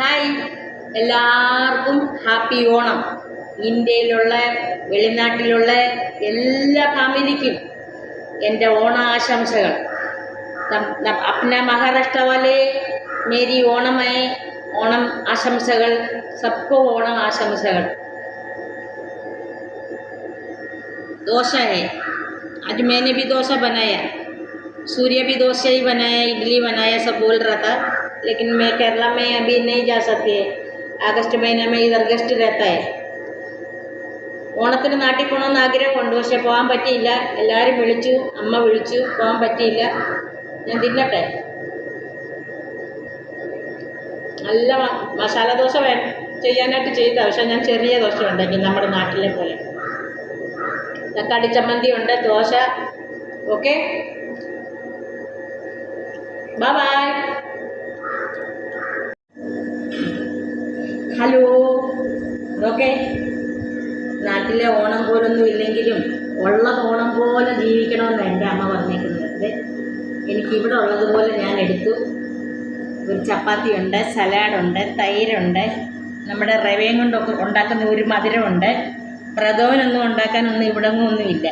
Hi എല്ലാവർക്കും happy Onam ഇന്ത്യയിലുള്ള വെളിനാട്ടിലുള്ള എല്ലാ ഫാമിലിക്കും എൻ്റെ ഓണാശംസകൾ നം- നം- അപ്ന മഹാരാഷ്ട്ര വാലെ മേരി ഓണമേ ഓണം ആശംസകൾ സബ്കോ ഓണം ആശംസകൾ डोसा है आज मैंने भी डोसा बनाया सूर्य भी डोसा ही बनाया इडली बनाया सब बोल रहा था लेकिन मैं केरला में अभी नहीं जा सकती है अगस्त महीने में इधर गेस्ट रहता है ഓണത്തിന് നാട്ടിൽ പോകണമെന്ന് ആഗ്രഹമുണ്ട് പക്ഷെ പോകാൻ പറ്റിയില്ല എല്ലാവരും വിളിച്ചു അമ്മ വിളിച്ചു പോകാൻ പറ്റിയില്ല ഞാൻ തിന്നട്ടെ നല്ല മ- മസാല ദോശ വേ ചെയ്യാനായിട്ട് ചെയ്ത പക്ഷെ ഞാൻ ചെറിയ ദോശ ഉണ്ടാക്കി നമ്മുടെ നാട്ടിലെ പോലെ തക്കാളി ചമ്മന്തി ഉണ്ട് dosa okay by hello. Okay നാട്ടിലെ ഓണം പോലൊന്നും ഇല്ലെങ്കിലും ഉള്ള ഓണം പോലെ ജീവിക്കണമെന്ന് എന്റെ അമ്മ പറഞ്ഞേക്കുന്നത്. എനിക്ക് ഇവിടെ ഉള്ളതുപോലെ ഞാൻ എടുത്തു. ഒരു ചപ്പാത്തി ഉണ്ട് സലാഡുണ്ട് തൈരുണ്ട് നമ്മുടെ റവയും കൊണ്ടൊക്കെ ഉണ്ടാക്കുന്ന ഒരു മധുരമുണ്ട്. പ്രഥമനൊന്നും ഉണ്ടാക്കാനൊന്നും ഇവിടെ ഒന്നുമില്ല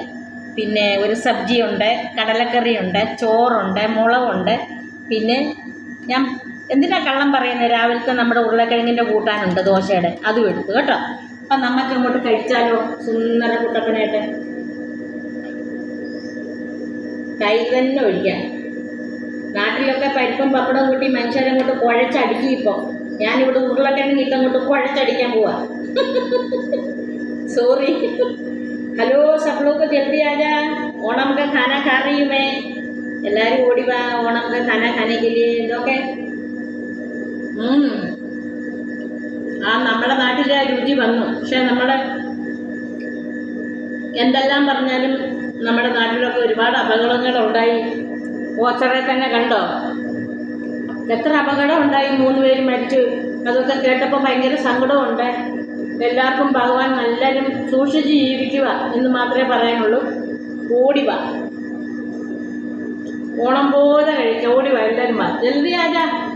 പിന്നെ ഒരു സബ്ജിയുണ്ട് കടലക്കറിയുണ്ട് ചോറുണ്ട് മുളകുണ്ട്. പിന്നെ ഞാൻ എന്തിനാ കള്ളം പറയുന്നത് രാവിലത്തെ നമ്മുടെ ഉരുളക്കിഴങ്ങിൻ്റെ കൂട്ടാനുണ്ട് ദോശയുടെ അതും എടുത്തു കേട്ടോ അപ്പം നമുക്ക് അങ്ങോട്ട് കഴിച്ചാലോ സുന്ദര കുട്ടപ്പനായിട്ട് കൈ തന്നെ ഒഴിക്കാം നാട്ടിലൊക്കെ പരിപ്പും പപ്പടം കൂട്ടി മനുഷ്യരങ്ങോട്ട് കുഴച്ചടിക്കും ഇപ്പോൾ ഞാനിവിടെ ഉരുളക്കിഴങ്ങ് ഇട്ടങ്ങോട്ട് കുഴച്ചടിക്കാൻ പോവാ सॉरी हेलो सब लोग को जल्दी आ जा ओणम का खाना खा रही हूँ मैं എല്ലാവരും ഓടി വാ ഓണം का खाना खाने के लिए ഇതൊക്കെ ഉം. ആ നമ്മുടെ നാട്ടിലെ രുചി വന്നു. പക്ഷെ നമ്മുടെ എന്തെല്ലാം പറഞ്ഞാലും നമ്മുടെ നാട്ടിലൊക്കെ ഒരുപാട് അപകടങ്ങൾ ഉണ്ടായി ഓച്ചറെ തന്നെ കണ്ടോ? എത്ര അപകടം ഉണ്ടായി മൂന്ന് പേര് മരിച്ചു. അതൊക്കെ കേട്ടപ്പോൾ ഭയങ്കര സങ്കടമുണ്ട് എല്ലാവർക്കും ഭഗവാൻ നല്ലതും സൂക്ഷിച്ച് ജീവിക്കുക എന്ന് മാത്രമേ പറയാനുള്ളൂ. ഓടി വാ. ഓണം പോലെ കഴിക്കാം ഓടി വാ എല്ലാവരും വാ. ജൽദി ആജാ.